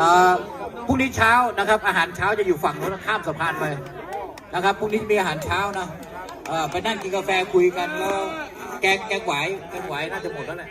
อ่อพรุ่งนี้เช้านะครับ อาหารเช้าจะอยู่ฝั่งโน้นข้ามสะพานไปนะครับพรุ่งนี้มีอาหารเช้านะเอ่อไปนั่งกินกาแฟคุยกันแล้วแกงแกงไหวแกงไหวน่าจะหมดแล้วแหละ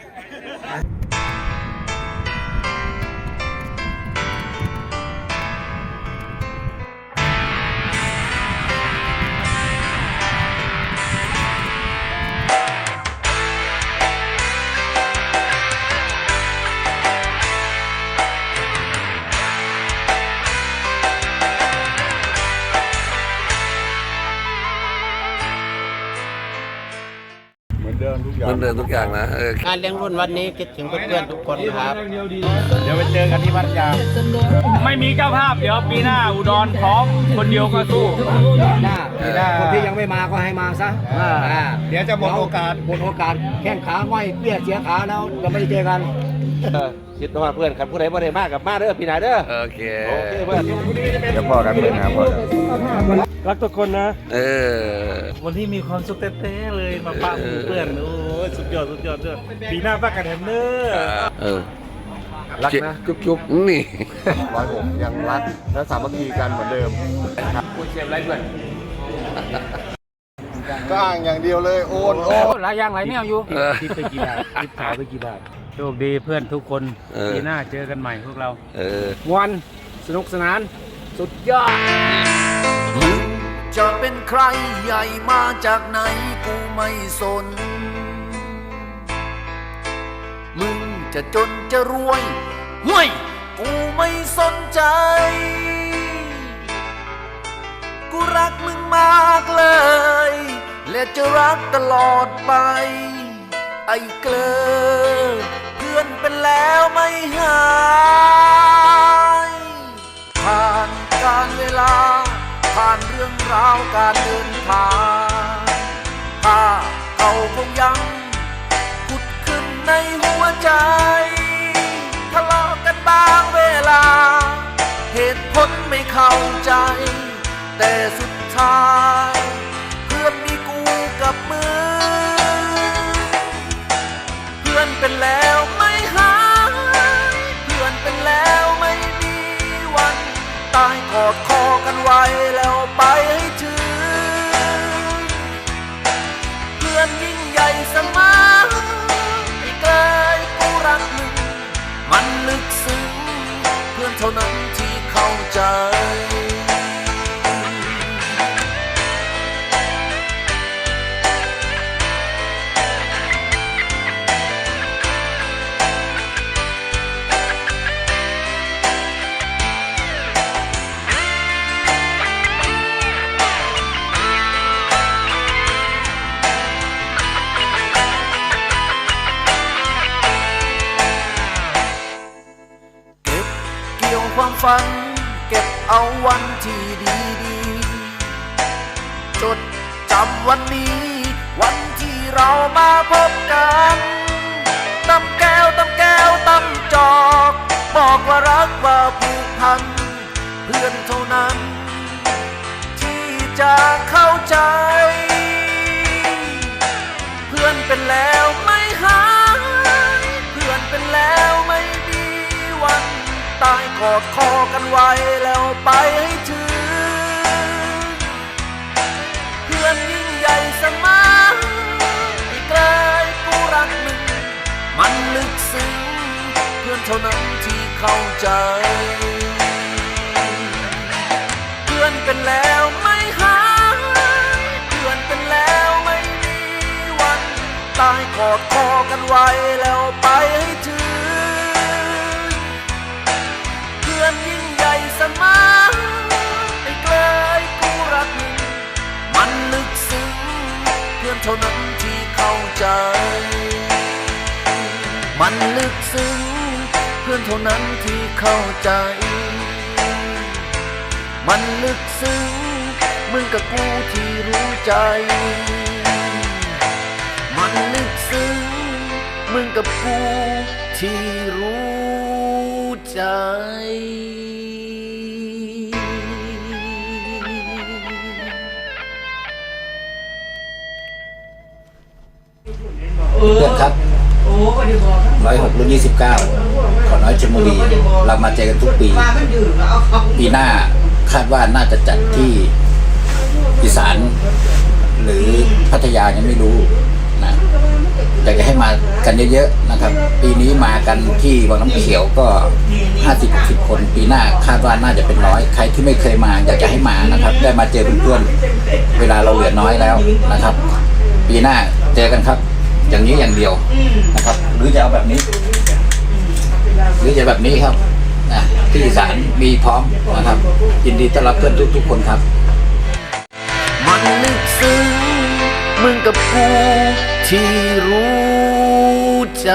เดิมทุกอย่างเหมือนเดิมทุกอย่างนะเออการเลี้ยงรุ่นวันนี้คิดถึงเพื่อนๆทุกคนครับ เดี๋ยวไปเจอกันที่พัทยา ไม่มีเจ้าภาพเดี๋ยวปีหน้าอุดรพร้อมคนเดียวก็สู้คนที่ยังไม่มาก็ให้มาซะอ่าเดี๋ยวจะหมดโอกาส หมดโอกาสแข้งขาง่อยเปี้ยเสียขาแล้วจะไม่ได้เจอกันคิดว่าเพื่อนครับผู้ใดบ่ได้มากกับมาเด้อพี่นายเด้อโอเค โอเคเพื่อน เดี๋ยวพ่อกันเพื่อนนะพ่อกัน รักทุกคนนะ เออ วันที่มีความสุขเต้ๆเลยมาป้าเพื่อนโอ้ยสุดยอดสุดยอดด้วยปีหน้าป้ากันแฮมเนอร์เออรักนะจุ๊บจุ๊บนี่ร้อยผมยังรักและสามัคคีกันเหมือนเดิมผู้เชียร์ไรเพื่อนก็อ้างอย่างเดียวเลยโอนโอนหลายอย่างหลายแนวอยู่เออคิดไปกี่บาทคิดขายไปกี่บาทโชคดีเพื่อนทุกคนเออปีหน้าเจอกันใหม่พวกเราเออวันสนุกสนาน สุดยอดมึง จะเป็นใครใหญ่มาจากไหนกูไม่สน มึงจะจนจะรวยห่วยกูไม่สนใจ กูรักมึงมากเลย และจะรักตลอดไป ไอ้เกลอเพื่อนเป็นแล้วไม่หาย ผ่านการเวลา ผ่านเรื่องราวการเดินทางถ้าเขาคงยังผุดขึ้นในหัวใจทะเลาะกันบางเวลา เหตุผลไม่เข้าใจ แต่สุดท้าย ความฝัน เก็บเอาวันที่ดีดีๆจดจำวันนี้ วันที่เรามาพบกันตำแก้วตำแก้วตำจอก บอกว่ารักว่าผูกพัน เพื่อนเท่านั้น ที่จะเข้าใจ อดคอกันไว้แล้วไปให้ถึง เพื่อนยิ่งใหญ่เสมอไม่เกลยกูรักมึง มันลึกซึ้งเพื่อนเท่านั้นที่เข้าใจ เพื่อนเป็นแล้วไม่หายเพื่อนเป็นแล้วไม่มีวัน ตายกอดคอกันไว้แล้วไป ใจ มันลึกซึ้งเพื่อนเท่านั้นที่เข้าใจ มันลึกซึ้งมึงกับกูที่รู้ใจ มันลึกซึ้งมึงกับกูที่รู้ใจ เพื่อนครับร้อยหกรุ่นยี่สิบเก้าขอน้อยชลบุรีเรามาเจอกันทุกปี ปีหน้าคาดว่าน่าจะจัดที่อีสาน หรือพัทยายังไม่รู้นะอยากจะให้มากันเยอะๆนะครับ ปีนี้มากันที่วังน้ำเขียวก็50 60คน ปีหน้าคาดว่าน่าจะเป็นร้อยใครที่ไม่เคยมา อยากจะให้มานะครับ ได้มาเจอเพื่อนๆเวลาเราเหลือน้อยแล้วนะครับ ปีหน้าเจอกันครับ อย่างนี้อย่างเดียวนะครับ หรือจะเอาแบบนี้ หรือจะแบบนี้ครับนะที่อีสานมีพร้อมนะครับยินดีต้อนรับเพื่อนทุกๆคนครับ มันลึกซึ้งมึงกับกูที่รู้ใจ